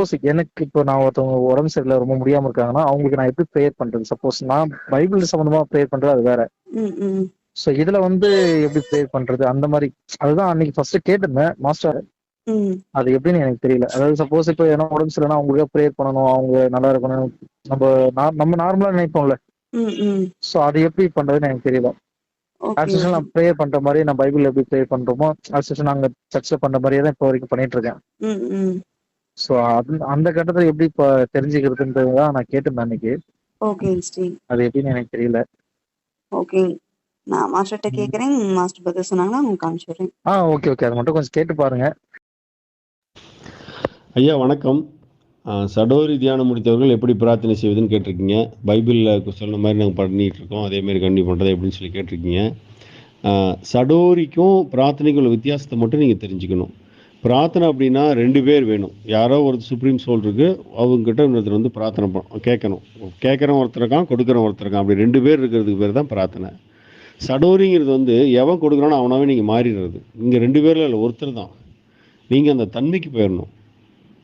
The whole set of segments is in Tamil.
சப்போஸ் எனக்கு இப்போ நான் ஒருத்தவங்க உடம்பு சரியில்லை ரொம்ப முடியாம இருக்காங்கன்னா அவங்களுக்கு நான் எப்படி ப்ரேயர் பண்றது? சப்போஸ் நான் பைபிள் சம்பந்தமா ப்ரேயர் பண்றது அது வேற. சோ இதுல வந்து எப்படி ப்ரேயர் பண்றது? அந்த மாதிரி அதுதான் அன்னைக்கு ஃபர்ஸ்ட் கேட்டிருந்தேன் மாஸ்டர் அது எப்படின்னு எனக்கு தெரியல. அதாவது சப்போஸ் இப்போ ஏன்னா உடம்பு சரியில்லைன்னா அவங்களுக்கே ப்ரேயர் பண்ணணும் அவங்க நல்லா இருக்கணும் நம்ம நம்ம நார்மலா நினைப்போம்ல. சோ அது எப்படி பண்றதுன்னு எனக்கு தெரியல. யூஷுவல் நான் ப்ரேயர் பண்ற மாதிரி நான் பைபிள் எப்படி ப்ரேயர் பண்றோமோ ஆஸ் யூஷுவல் நாங்க சர்ச்ல பண்ற மாதிரியே தான் இப்போ வரைக்கும் பண்ணிட்டு இருக்கேன். சோ அது அந்த கட்டத்துல எப்படி இப்ப தெரிஞ்சுக்கிறதுன்றது தான் நான் கேட்டிருந்தேன் அன்னைக்கு. ஓகே ஸ்ரீ அது எப்படின்னு எனக்கு தெரியல. ஓகே நான் மாஸ்டர்கிட்ட கேட்குறேன் மாஸ்டர் பதில் சொன்னாங்கன்னா உங்களுக்கு காமிச்சிடுறேன் ஆ ஓகே ஓகே அது மட்டும் கொஞ்சம் கேட்டு பாருங்க. ஐயா வணக்கம். சடோரி தியானம் முடித்தவர்கள் எப்படி பிரார்த்தனை செய்வதுன்னு கேட்டிருக்கீங்க. பைபிளில் சொன்ன மாதிரி நாங்கள் பண்ணிட்டு இருக்கோம். அதே மாதிரி கண்டி பண்ணுறது எப்படின்னு சொல்லி கேட்டிருக்கீங்க. சடோரிக்கும் பிரார்த்தனைக்கும் உள்ள வித்தியாசத்தை மட்டும் நீங்கள் தெரிஞ்சுக்கணும். பிரார்த்தனை அப்படின்னா ரெண்டு பேர் வேணும். யாரோ ஒரு சுப்ரீம் சோல் இருக்கு அவங்ககிட்ட இன்னொருத்தர் வந்து பிரார்த்தனை பண்ண கேட்கணும். கேட்குறவன் ஒருத்தர் இருக்கான் கொடுக்குறவன் ஒருத்தர் அப்படி ரெண்டு பேர் இருக்கிறதுக்கு பேர் தான் பிரார்த்தனை. சடோரிங்கிறது வந்து எவன் கொடுக்குறானோ அவனாவே நீங்கள் மாறிடுறது. இங்கே ரெண்டு பேரில் இல்லை ஒருத்தர் தான். நீங்கள் அந்த தன்மைக்கு போயிடணும்.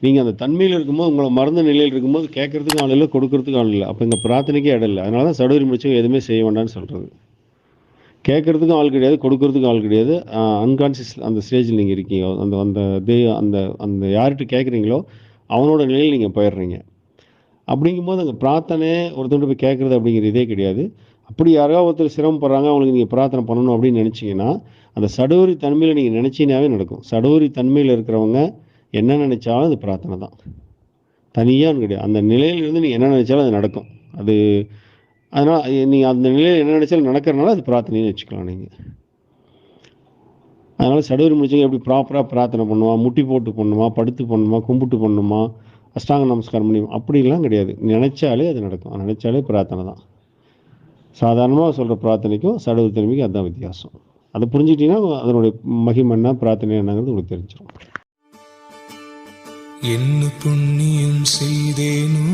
நீங்கள் அந்த தன்மையில் இருக்கும்போது உங்களை மறந்த நிலையில் இருக்கும்போது கேட்குறதுக்கு ஆள் இல்லை கொடுக்கறதுக்கு ஆள் இல்லை. அப்போ இங்கே பிரார்த்தனைக்கே இடம் இல்லை. அதனால தான் சடோரி முடிச்சவங்க எதுவுமே செய்ய வேண்டாம்னு சொல்கிறது கேட்குறதுக்கும் ஆள் கிடையாது கொடுக்கறதுக்கும் ஆள் கிடையாது. அன்கான்சியஸ் அந்த ஸ்டேஜில் நீங்கள் இருக்கீங்க. அந்த அந்த தே அந்த அந்த யார்கிட்ட கேட்குறீங்களோ அவனோட நிலையில் நீங்கள் போயிடுறீங்க. அப்படிங்கும்போது அங்கே பிரார்த்தனை ஒருத்தர்கிட்ட போய் கேட்குறது அப்படிங்கிற இதே கிடையாது. அப்படி யாராவது ஒருத்தர் சிரமப்படுறாங்க அவங்களுக்கு நீங்கள் பிரார்த்தனை பண்ணணும் அப்படின்னு நினச்சிங்கன்னா அந்த சடோரி தன்மையில் நீங்கள் நினச்சினாவே நடக்கும். சடோரி தன்மையில் இருக்கிறவங்க என்ன நினச்சாலும் அது பிரார்த்தனை தான். தனியாக கிடையாது. அந்த நிலையிலிருந்து நீங்கள் என்ன நினச்சாலும் அது நடக்கும். அது அதனால் நீங்கள் அந்த நிலையில் என்ன நினைச்சாலும் நடக்கிறனால அது பிரார்த்தனைன்னு வச்சுக்கலாம் நீங்கள் அதனால் சடுவரி முடிச்சவங்க எப்படி ப்ராப்பராக பிரார்த்தனை பண்ணுவா முட்டி போட்டு பண்ணுமா படுத்து பண்ணுமா கும்பிட்டு பண்ணுமா அஷ்டாங்க நமஸ்காரம் பண்ணி அப்படிலாம் கிடையாது. நினச்சாலே அது நடக்கும். நினச்சாலே பிரார்த்தனை தான். சாதாரணமாக சொல்கிற பிரார்த்தனைக்கும் சடுவு திறமைக்கும் அதுதான் வித்தியாசம். அதை புரிஞ்சுக்கிட்டீங்கன்னா அதனுடைய மகிமன்னா என்ன பிரார்த்தனை என்னங்கிறது உங்களுக்கு தெரிஞ்சிடும். என்ன புண்ணியம் செய்தேனோ